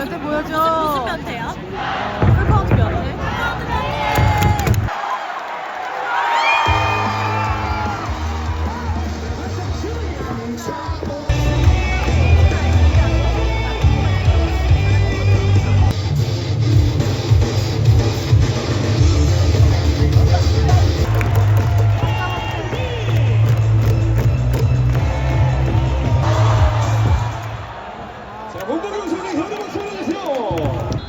변태 보여줘. 무슨 변태야? 선생 현대 박수 보내주세요.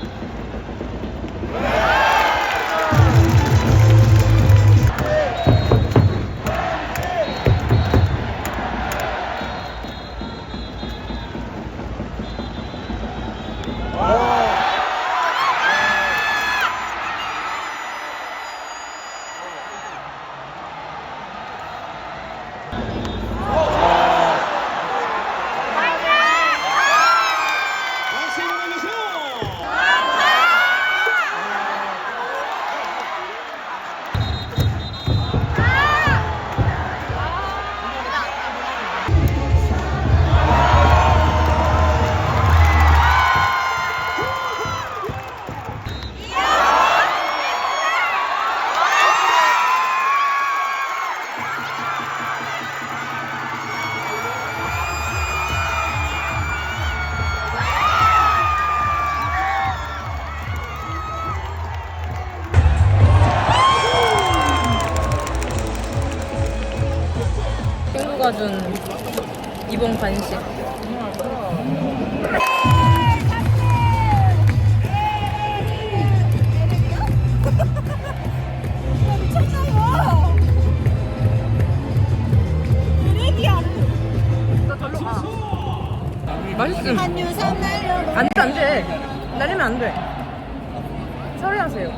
처리하세요.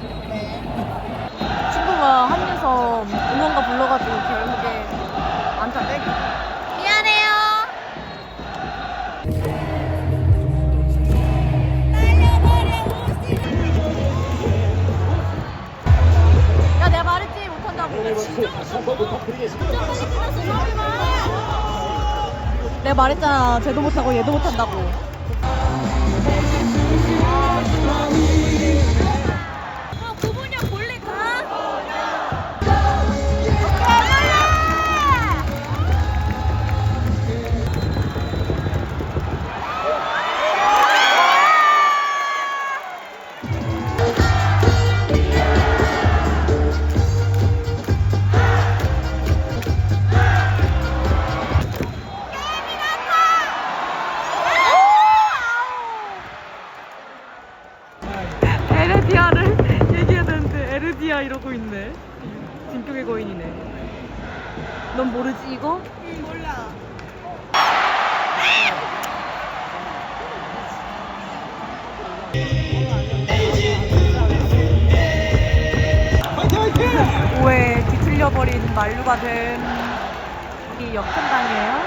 친구가 한유섬 응원가 불러가지고 결국에 안타 빼기. 미안해요. 야, 내가 말했지, 못한다고. 내가 말했잖아. 쟤도 못하고 얘도 못한다고. 이러고 있네. 진격의 거인이네. 넌 모르지 이거? 응 몰라. 오해 뒤틀려버린 만류가 된 이 역전당이에요.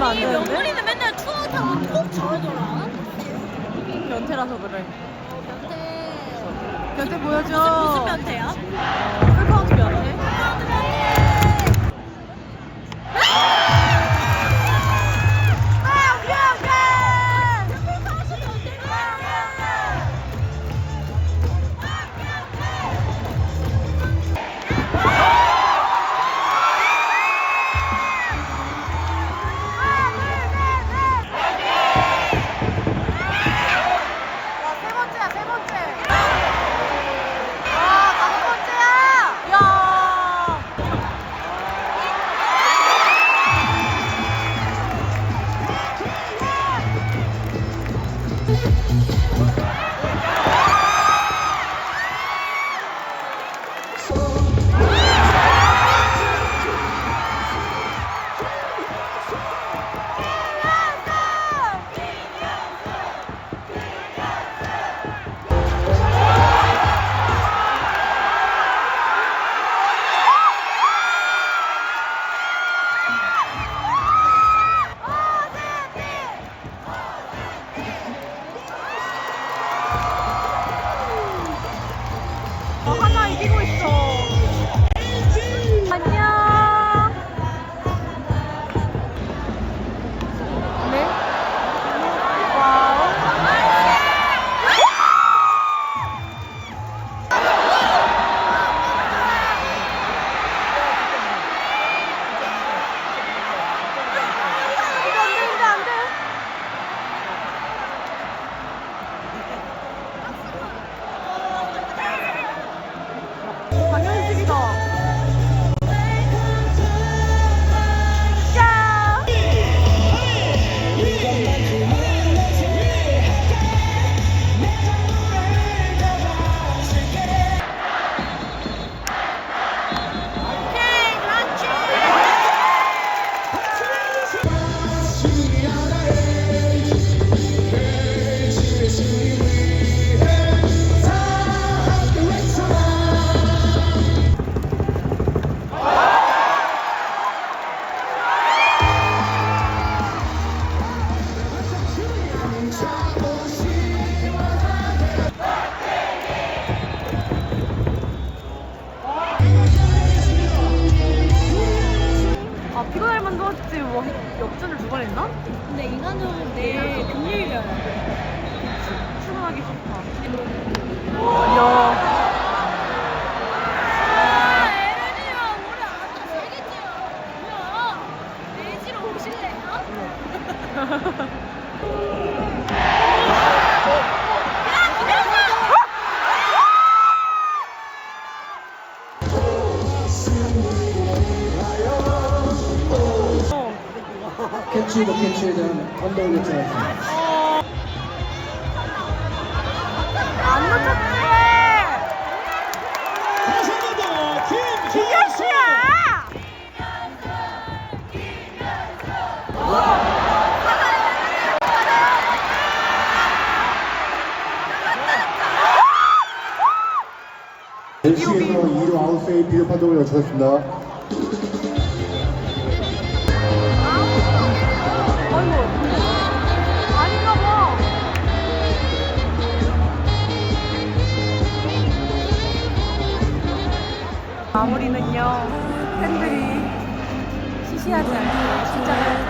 이러면 안 아니 되는데? 명물이는 맨날 투어 타고 꼭 저러더라. 변태라서 그래. 변태. 변태 보여줘. 무슨 변태야? 풀카운트 변태? 만도 하지 뭐 역전을 두 번 했나? 근데 인간적으로 내일 금요일이야. 출근하기 싫다. 야. 판독을 요청합니다. 안 놓쳤지? 다시 한번 김현수! 김현수야! NC에서 2루 아웃세이 비디오 판독을 요청했습니다. 마무리는요, 팬들이 시시하지 않게 해줘요.